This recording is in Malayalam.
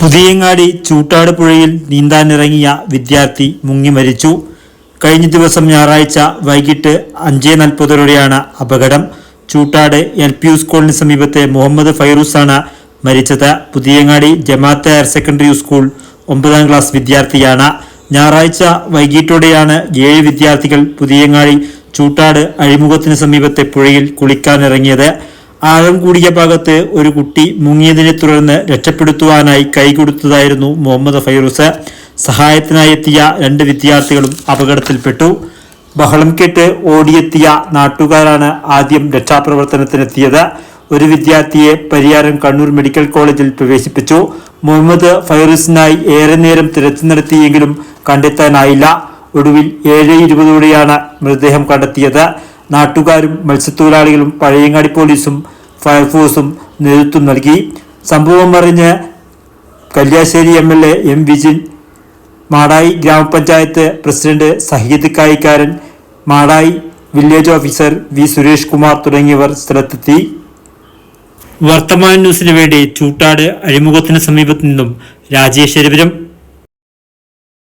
പുതിയങ്ങാടി ചൂട്ടാട് പുഴയിൽ നീന്താനിറങ്ങിയ വിദ്യാർത്ഥി മുങ്ങി മരിച്ചു. കഴിഞ്ഞ ദിവസം ഞായറാഴ്ച വൈകിട്ട് അഞ്ചേ നാൽപ്പതോടെയാണ് അപകടം. ചൂട്ടാട് എൽ പി യു സ്കൂളിന് സമീപത്തെ മുഹമ്മദ് ഫൈറൂസാണ് മരിച്ചത്. Puthiyangadi Jamaat higher secondary school ഒമ്പതാം ക്ലാസ് വിദ്യാർത്ഥിയാണ്. ഞായറാഴ്ച വൈകിട്ടോടെയാണ് ഏഴ് വിദ്യാർത്ഥികൾ പുതിയങ്ങാടി ചൂട്ടാട് അഴിമുഖത്തിന് സമീപത്തെ പുഴയിൽ കുളിക്കാനിറങ്ങിയത്. ആഴം കൂടിയ ഭാഗത്ത് ഒരു കുട്ടി മുങ്ങിയതിനെ തുടർന്ന് രക്ഷപ്പെടുത്തുവാനായി കൈകൊടുത്തതായിരുന്നു മുഹമ്മദ് ഫൈറൂസ്. സഹായത്തിനായി എത്തിയ രണ്ട് വിദ്യാർത്ഥികളും അപകടത്തിൽപ്പെട്ടു. ബഹളം കേട്ട് ഓടിയെത്തിയ നാട്ടുകാരാണ് ആദ്യം രക്ഷാപ്രവർത്തനത്തിനെത്തിയത്. ഒരു വിദ്യാർത്ഥിയെ പരിയാരം കണ്ണൂർ മെഡിക്കൽ കോളേജിൽ പ്രവേശിപ്പിച്ചു. മുഹമ്മദ് ഫൈറൂസിനായി ഏറെ നേരം തിരച്ചു നടത്തിയെങ്കിലും കണ്ടെത്താനായില്ല. ഒടുവിൽ ഏഴ് ഇരുപതോടെയാണ് മൃതദേഹം കണ്ടെത്തിയത്. നാട്ടുകാരും മത്സ്യത്തൊഴിലാളികളും പഴയങ്ങാടി പോലീസും ഫയർഫോഴ്സും നേതൃത്വം നൽകി. സംഭവം അറിഞ്ഞ് Kalliasseri M L A M Vijin Madayi ഗ്രാമപഞ്ചായത്ത് president Saheed Kayikkaran Madayi village officer V Suresh Kumar തുടങ്ങിയവർ സ്ഥലത്തെത്തി. വർത്തമാന ന്യൂസിന് വേണ്ടി ചൂട്ടാട് അഴിമുഖത്തിന് സമീപത്തു നിന്നും രാജേഷ് രാജേശ്വരപുരം